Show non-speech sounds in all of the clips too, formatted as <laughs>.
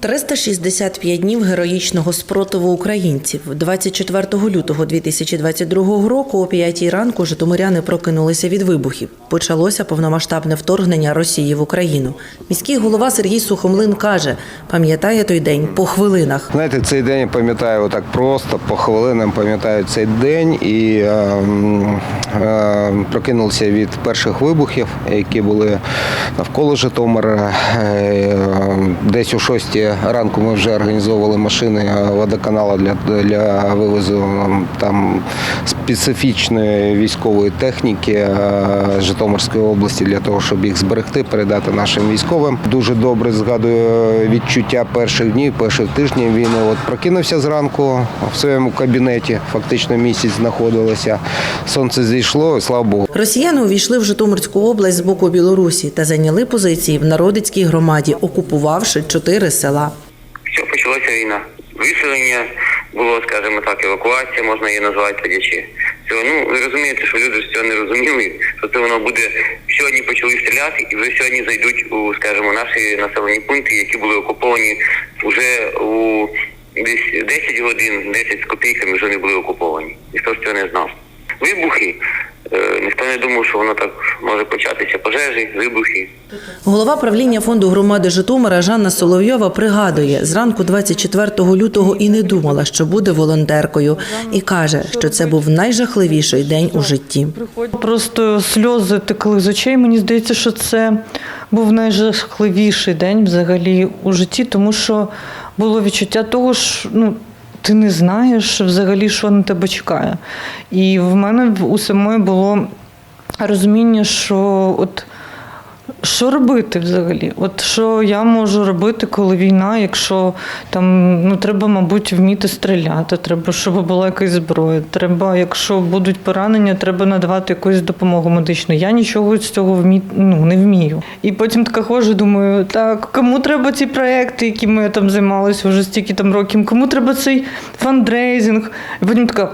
365 днів героїчного спротиву українців. 24 лютого 2022 року о 5 ранку житомиряни прокинулися від вибухів. Почалося повномасштабне вторгнення Росії в Україну. Міський голова Сергій Сухомлин каже, пам'ятає той день по хвилинах. Знаєте, цей день я пам'ятаю отак просто, по хвилинам пам'ятаю цей день і е, е, прокинувся від перших вибухів, які були навколо Житомира. Е, Десь о 6 ранку ми вже організовували машини водоканалу для, для вивозу там специфічної військової техніки е, Житомирської області для того, щоб їх зберегти, передати нашим військовим. Дуже добре згадую відчуття перших днів, перших тижнів війни. От прокинувся зранку в своєму кабінеті, фактично місяць знаходилося. Сонце зійшло, слава Богу. Росіяни увійшли в Житомирську область з боку Білорусі та зайняли позиції в народицькій громаді, окупувавши чотири села. Все, почалася війна. Виселення було, скажімо так, евакуація, можна її назвати тоді. Цього, ну, ви розумієте, що люди ж цього не розуміли, що це воно буде сьогодні почали стріляти і вже сьогодні зайдуть у, скажімо, наші населені пункти, які були окуповані вже у десь 10 годин, 10 з копійками вже не були окуповані. Ніхто ж цього не знав. Вибухи. Е, Ніхто не думав, що воно так може початися. Пожежі, вибухи. Голова правління фонду громади Житомира Жанна Соловйова пригадує, зранку 24 лютого і не думала, що буде волонтеркою, і каже, що це був найжахливіший день у житті. Просто сльози текли з очей. Мені здається, що це був найжахливіший день взагалі у житті, тому що було відчуття того, що ну, ти не знаєш взагалі, що на тебе чекає. І в мене у самої було розуміння, що от. Що робити взагалі? От що я можу робити, коли війна, якщо там ну треба, мабуть, вміти стріляти, треба, щоб була якась зброя. Треба, якщо будуть поранення, треба надавати якусь допомогу медичну. Я нічого з цього вмі... ну, не вмію. І потім така ходжу, думаю, так кому треба ці проекти, якими я там займалася вже стільки там років, кому треба цей фандрейзинг? І потім така.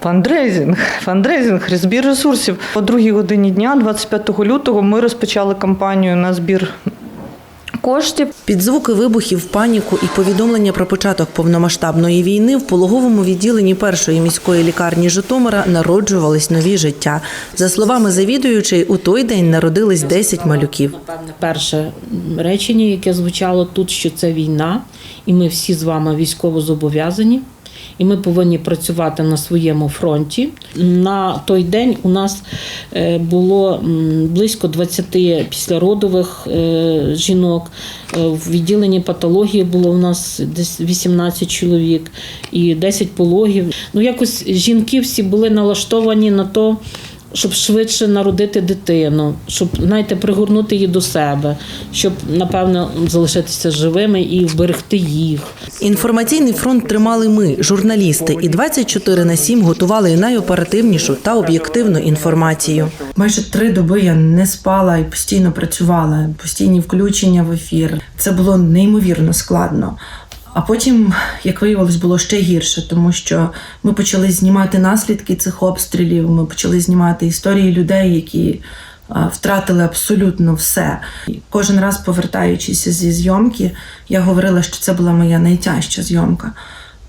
Фандрейзинг, фандрейзинг, збір ресурсів. О другій годині дня, 25 лютого, ми розпочали кампанію на збір коштів. Під звуки вибухів, паніку і повідомлення про початок повномасштабної війни в пологовому відділенні першої міської лікарні Житомира народжувались нові життя. За словами завідуючої, у той день народились 10 малюків. Напевне, перше речення, яке звучало тут, що це війна, і ми всі з вами військово зобов'язані. І ми повинні працювати на своєму фронті. На той день у нас е, було близько 20 післяродових е, жінок. Е, В відділенні патології було у нас десь 18 чоловік і 10 пологів. Ну якось жінки всі були налаштовані на то, щоб швидше народити дитину, щоб знаєте, пригорнути її до себе, щоб напевно залишитися живими і вберегти їх. Інформаційний фронт тримали ми, журналісти, і 24 на 7 готували найоперативнішу та об'єктивну інформацію. Майже три доби я не спала і постійно працювала, постійні включення в ефір. Це було неймовірно складно. А потім, як виявилось, було ще гірше, тому що ми почали знімати наслідки цих обстрілів. Ми почали знімати історії людей, які втратили абсолютно все. І Кожен раз, повертаючись зі зйомки, я говорила, що це була моя найтяжча зйомка.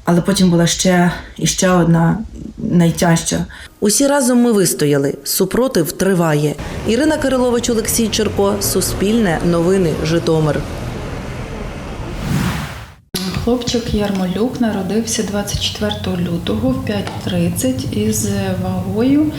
Але потім була ще і ще одна найтяжча. Усі разом ми вистояли. Супротив триває. Ірина Кирилович, Олексій Черко, Суспільне, Новини, Житомир. Хлопчик Ярмолюк народився 24 лютого в 5.30 із вагою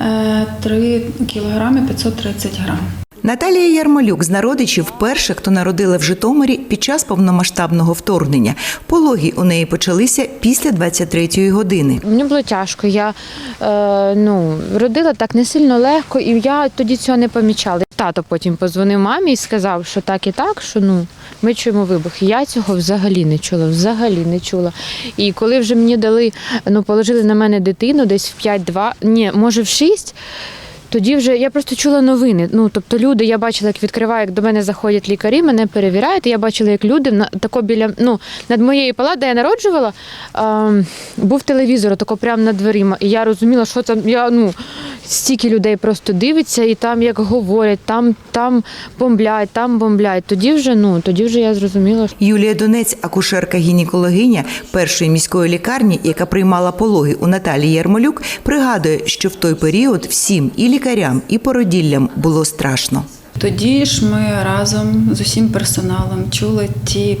е, 3 кг 530 грам. Наталія Ярмолюк з народичів перша, хто народила в Житомирі під час повномасштабного вторгнення. Пологи у неї почалися після 23-ї години. Мені було тяжко. Я е, ну, родила так не сильно легко, і я тоді цього не помічала. Тато потім позвонив мамі і сказав, що так і так, що ну ми чуємо вибухи. Я цього взагалі не чула, взагалі не чула. І коли вже мені дали, ну положили на мене дитину десь в 5-2, ні, може в 6, тоді вже я просто чула новини. Ну тобто люди, я бачила, як відкриваю, як до мене заходять лікарі, мене перевіряють. Я бачила, як люди на тако біля ну над моєю палатою, де я народжувала, е, був телевізор, тако прямо над дверима. І я розуміла, що там. Я ну стільки людей просто дивиться, і там як говорять, там, там бомблять, там бомблять. Тоді вже ну тоді вже я зрозуміла, Юлія Донець, акушерка-гінекологиня першої міської лікарні, яка приймала пологи у Наталії Ярмолюк, пригадує, що в той період всім і лікарям, і породіллям було страшно. Тоді ж ми разом з усім персоналом чули ті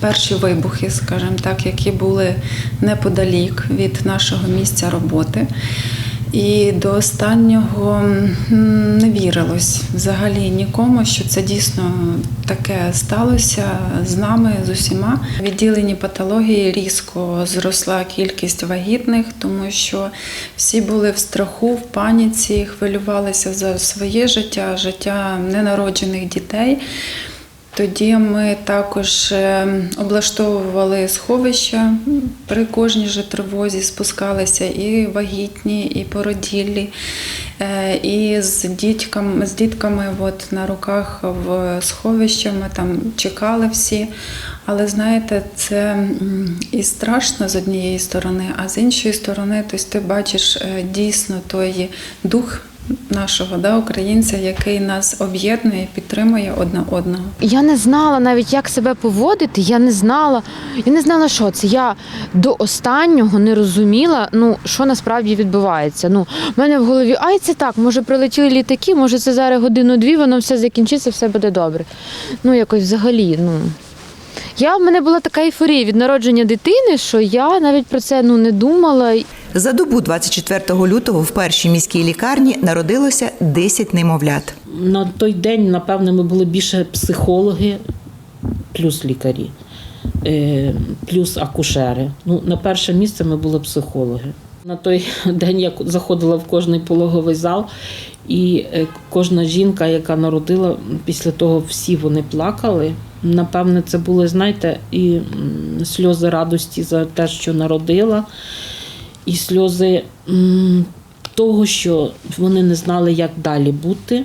перші вибухи, скажімо так, які були неподалік від нашого місця роботи. І до останнього не вірилось взагалі нікому, що це дійсно таке сталося з нами, з усіма. В відділенні патології різко зросла кількість вагітних, тому що всі були в страху, в паніці, хвилювалися за своє життя, життя ненароджених дітей. Тоді ми також е, облаштовували сховища при кожній же тривозі, спускалися і вагітні, і породіллі, е, і з дітками, з дітками от на руках в сховищі ми там чекали всі. Але знаєте, це і страшно з однієї сторони, а з іншої сторони, тобто ти бачиш е, дійсно той дух нашого да, українця, який нас об'єднує, підтримує одне одного. я не знала навіть, як себе поводити. Я не знала, я не знала, що це. Я до останнього не розуміла, ну що насправді відбувається. Ну, в мене в голові, ай, це так, може прилетіли літаки, може це зараз годину-дві, воно все закінчиться, все буде добре. Ну, якось взагалі, ну. Я в мене була така ейфорія від народження дитини, що я навіть про це ну не думала. За добу 24 лютого в першій міській лікарні народилося 10 немовлят. На той день, напевне, ми були більше психологи, плюс лікарі, е, плюс акушери. Ну, на перше місце ми були психологи. На той день я заходила в кожний пологовий зал, і е, кожна жінка, яка народила, після того всі вони плакали. Напевне, це були, знаєте, і сльози радості за те, що народила, і сльози того, що вони не знали, як далі бути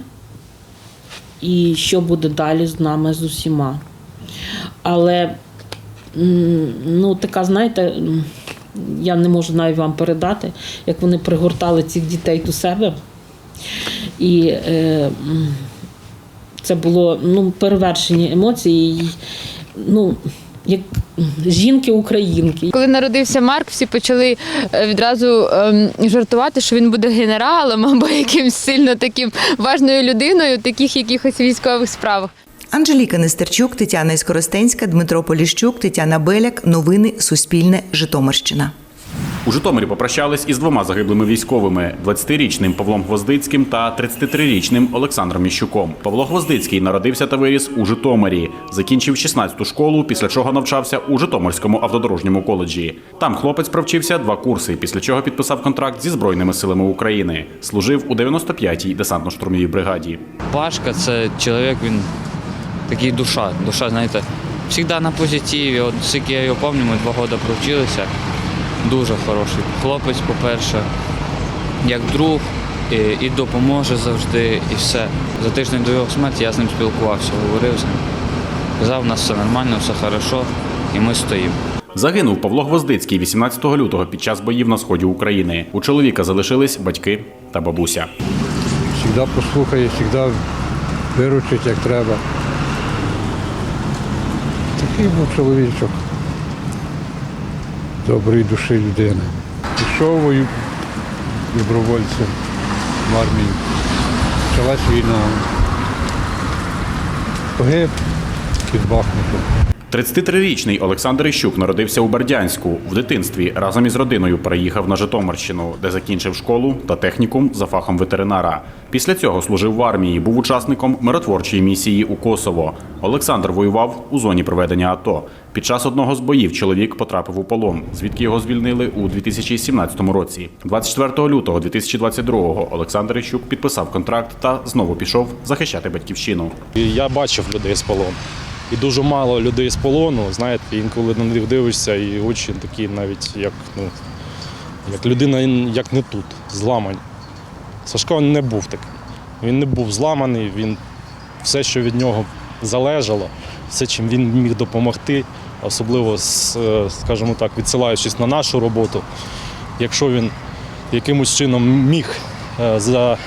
і що буде далі з нами з усіма. Але ну, така, знаєте, я не можу навіть вам передати, як вони пригортали цих дітей до себе. І е, це було ну, перевершені емоції. Ну, як жінки-українки. Коли народився Марк, всі почали е, відразу ем, жартувати, що він буде генералом або якимсь сильно таким важною людиною, в таких якихось військових справах. Анжеліка Нестерчук, Тетяна Іскоростенська, Дмитро Поліщук, Тетяна Беляк. Новини Суспільне. Житомирщина. У Житомирі попрощались із двома загиблими військовими: 20-річним Павлом Гвоздицьким та 33-річним Олександром Міщуком. Павло Гвоздицький народився та виріс у Житомирі. Закінчив 16-ту школу, після чого навчався у Житомирському автодорожньому коледжі. Там хлопець провчився два курси, після чого підписав контракт зі збройними силами України. Служив у 95-й десантно-штурмовій бригаді. Пашка це чоловік, він такий душа. Душа, знаєте, завжди на позитиві. От скільки я його пам'ятаю, ми два роки провчилися. Дуже хороший хлопець, по-перше, як друг, і, і допоможе завжди, і все. За тиждень до його смерті я з ним спілкувався, говорив з ним. Казав, у нас все нормально, все хорошо, і ми стоїмо. Загинув Павло Гвоздицький 18 лютого під час боїв на сході України. У чоловіка залишились батьки та бабуся. Завжди послухає, завжди виручить, як треба. Такий був чоловічок. Доброї душі людини. Пішов добровольцем в армію. Почалась війна. Погиб під Бахмутом. 33-річний Олександр Іщук народився у Бердянську. В дитинстві разом із родиною переїхав на Житомирщину, де закінчив школу та технікум за фахом ветеринара. Після цього служив в армії, був учасником миротворчої місії у Косово. Олександр воював у зоні проведення АТО. Під час одного з боїв чоловік потрапив у полон, звідки його звільнили у 2017 році. 24 лютого 2022-го Олександр Іщук підписав контракт та знову пішов захищати батьківщину. Я бачив людей з полону. І дуже мало людей з полону, знаєте, інколи на них дивишся, і очі такі навіть як, ну, як людина як не тут, зламані. Сашко не був таким. Він не був зламаний, він все, що від нього залежало, все, чим він міг допомогти, особливо, е, скажімо так, відсилаючись на нашу роботу, якщо він якимось чином міг е, за,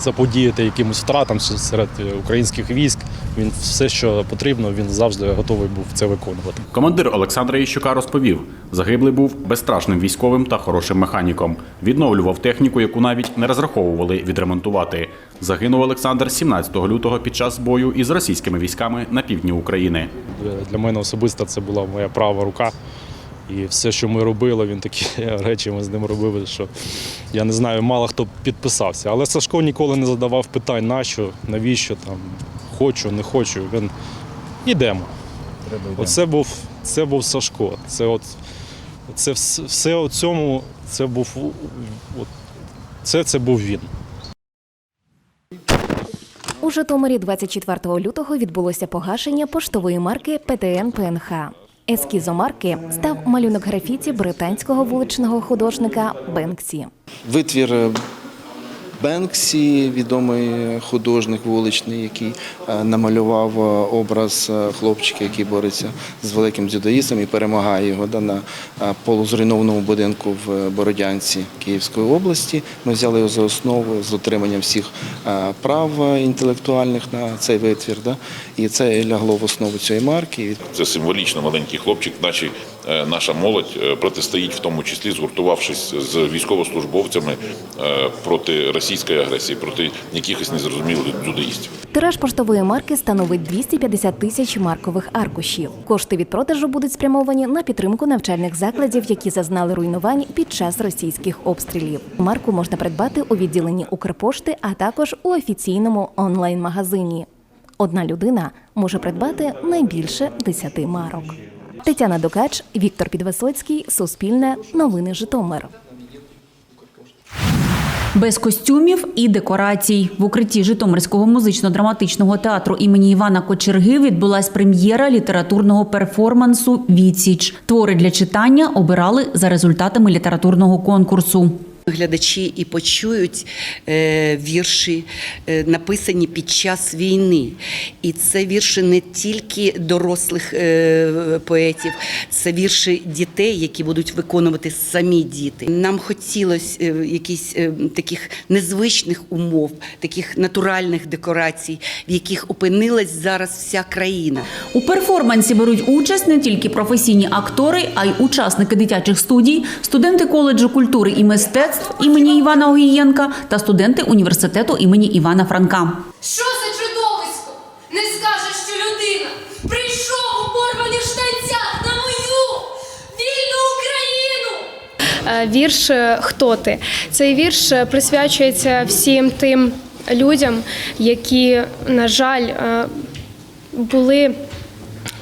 заподіяти якимось втратам серед українських військ. Він все, що потрібно, він завжди готовий був це виконувати. Командир Олександра Іщука розповів, загиблий був безстрашним військовим та хорошим механіком. Відновлював техніку, яку навіть не розраховували відремонтувати. Загинув Олександр 17 лютого під час бою із російськими військами на півдні України. Для мене особисто це була моя права рука. І все, що ми робили, він такі <laughs> речі ми з ним робили, що я не знаю, мало хто підписався. Але Сашко ніколи не задавав питань, нащо, навіщо там, хочу, не хочу. Він ідемо. Оце був, це був Сашко. Це от, це вс- все у цьому, це був от, це, це був він. У Житомирі 24 лютого відбулося погашення поштової марки ПТН ПНХ. Ескізом марки став малюнок графіті британського вуличного художника Бенксі. Витвір е, Бенксі, відомий художник вуличний, який е, намалював е, образ е, хлопчика, який бореться з великим дзюдоїстом і перемагає його да, на полузруйнованому будинку в Бородянці Київської області. Ми взяли його за основу з дотриманням всіх прав інтелектуальних на цей витвір. Да, і це лягло в основу цієї марки. Це символічно маленький хлопчик. Наші, е, наша молодь е, протистоїть, в тому числі згуртувавшись з військовослужбовцями е, проти російської агресії, проти якихось незрозумілих дзюдоїстів. Тираж поштової марки становить 250 тисяч маркових аркушів. Кошти від продажу будуть спрямовані на підтримку навчальних закладів, які зазнали руйнувань під час російських обстрілів. Марку можна придбати у відділенні Укрпошти, а також у офіційному онлайн-магазині. Одна людина може придбати найбільше 10 марок. Тетяна Дукач, Віктор Підвисоцький, Суспільне, Новини Житомир. Без костюмів і декорацій в укритті Житомирського музично-драматичного театру імені Івана Кочерги відбулась прем'єра літературного перформансу Відсіч. Твори для читання обирали за результатами літературного конкурсу. Глядачі і почують е, вірші, е, написані під час війни. І це вірші не тільки дорослих е, поетів, це вірші дітей, які будуть виконувати самі діти. Нам хотілося якісь таких незвичних умов, таких натуральних декорацій, в яких опинилась зараз вся країна. У перформансі беруть участь не тільки професійні актори, а й учасники дитячих студій, студенти коледжу культури і мистецтв імені Івана Огієнка та студенти університету імені Івана Франка. Що за чудовисько? Не скажеш, що людина прийшов у порваних штанцях на мою вільну Україну. Вірш Хто ти? Цей вірш присвячується всім тим людям, які, на жаль, е, були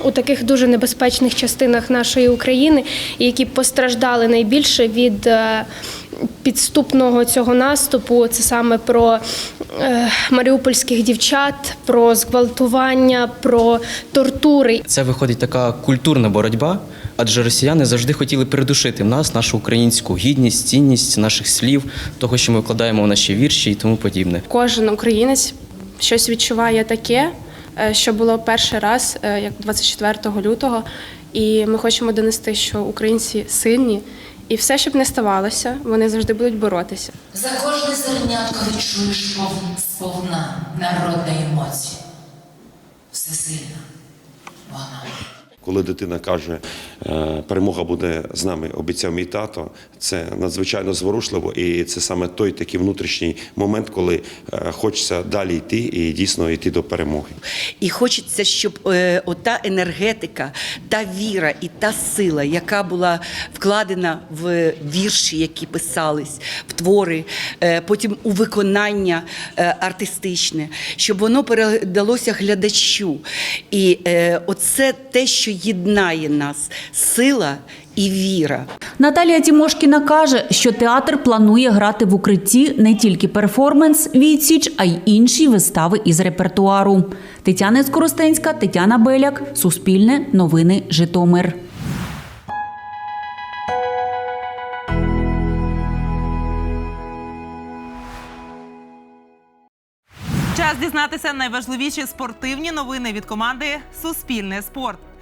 у таких дуже небезпечних частинах нашої України, які постраждали найбільше від е, підступного цього наступу. Це саме про е, маріупольських дівчат, про зґвалтування, про тортури. Це виходить така культурна боротьба, адже росіяни завжди хотіли придушити в нас нашу українську гідність, цінність наших слів, того, що ми вкладаємо в наші вірші і тому подібне. Кожен українець щось відчуває таке, що було перший раз, е, як 24 лютого. І ми хочемо донести, що українці сильні, і все, щоб не ставалося, вони завжди будуть боротися. За кожне зернятко відчуєш повн- сповна народної емоції. Всесильна вона. Коли дитина каже, «Е, перемога буде з нами, обіцяв мій тато, це надзвичайно зворушливо, і це саме той такий внутрішній момент, коли е, хочеться далі йти і дійсно йти до перемоги. І хочеться, щоб е, ота енергетика, та віра і та сила, яка була вкладена в вірші, які писались, в твори, потім у виконання артистичне, щоб воно передалося глядачу. І оце те, що єднає нас сила і віра. Наталія Тімошкіна каже, що театр планує грати в укритті не тільки перформанс відсіч, а й інші вистави із репертуару. Тетяна Скоростенська, Тетяна Беляк, Суспільне, Новини Житомир. Час дізнатися найважливіші спортивні новини від команди Суспільне спорт.